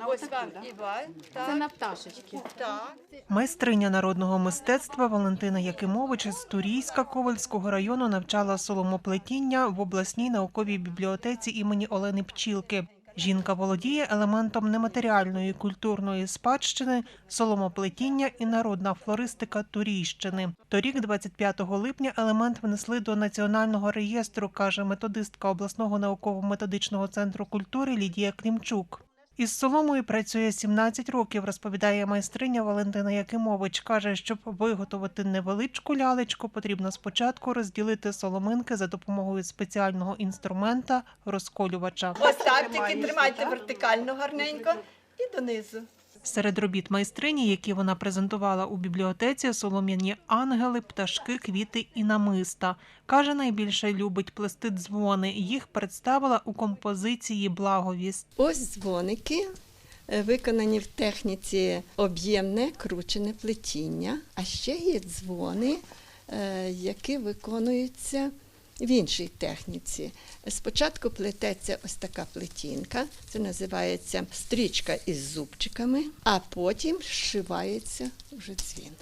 Ось вам і валь. Це Так, на пташечки. так. Майстриня народного мистецтва Валентина Якимович з Турійська Ковальського району навчала соломоплетіння в обласній науковій бібліотеці імені Олени Пчілки. Жінка володіє елементом нематеріальної культурної спадщини, соломоплетіння і народна флористика Турійщини. Торік, 25 липня, елемент внесли до національного реєстру, каже методистка обласного науково-методичного центру культури Лідія Клімчук. Із соломою працює 17 років, розповідає майстриня Валентина Якимович. Каже, щоб виготовити невеличку лялечку, потрібно спочатку розділити соломинки за допомогою спеціального інструмента розколювача. Ось так, тільки тримайте вертикально гарненько і донизу. Серед робіт майстрині, які вона презентувала у бібліотеці, солом'яні ангели, пташки, квіти і намиста. Каже, найбільше любить плести дзвони. Їх представила у композиції Благовість. Ось дзвоники, е, виконані в техніці об'ємне кручене плетіння, а ще є дзвони, е, які виконуються в іншій техніці. Спочатку плететься ось така плетінка, це називається стрічка із зубчиками, а потім зшивається вже дзвін.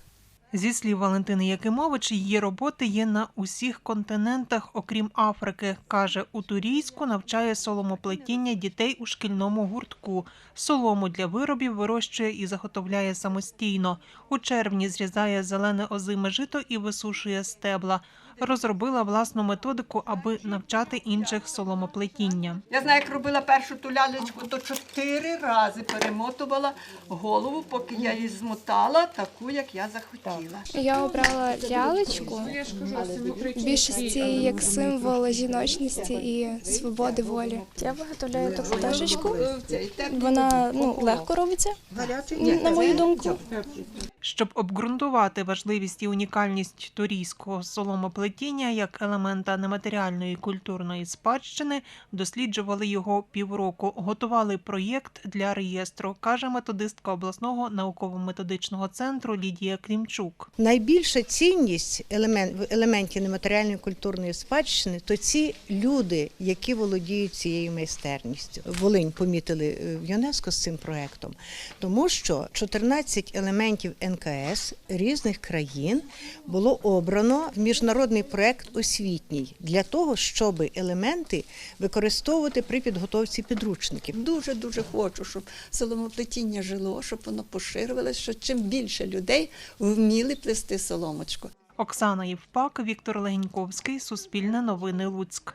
Зі слів Валентини Якимович, її роботи є на усіх континентах, окрім Африки. Каже, у Турійську навчає соломоплетіння дітей у шкільному гуртку. Солому для виробів вирощує і заготовляє самостійно. У червні зрізає зелене озиме жито і висушує стебла. Розробила власну методику, аби навчати інших соломоплетіння. Я знаю, як робила першу ту лялечку, то чотири рази перемотувала голову, поки я її змотала, таку, як я захотіла. Я обрала лялечку в більшості як символ жіночності і свободи волі. Я виготовляю таку пташечку. Вона ну легко робиться, на мою думку. Щоб обґрунтувати важливість і унікальність турійського соломоплетіння як елемента нематеріальної культурної спадщини, досліджували його півроку, готували проєкт для реєстру, каже методистка обласного науково-методичного центру Лідія Клімчук. Найбільша цінність елемент, в елементі нематеріальної культурної спадщини то ці люди, які володіють цією майстерністю. Волинь помітили е, в ЮНЕСКО з цим проектом, тому що 14 елементів НКС різних країн було обрано в міжнародний проект освітній для того, щоб елементи використовувати при підготовці підручників. Дуже дуже хочу, щоб соломоплетіння жило, щоб воно поширювалося, щоб чим більше людей вміли плести соломочку. Оксана Євпак, Віктор Легеньковський, Суспільне новини Луцьк.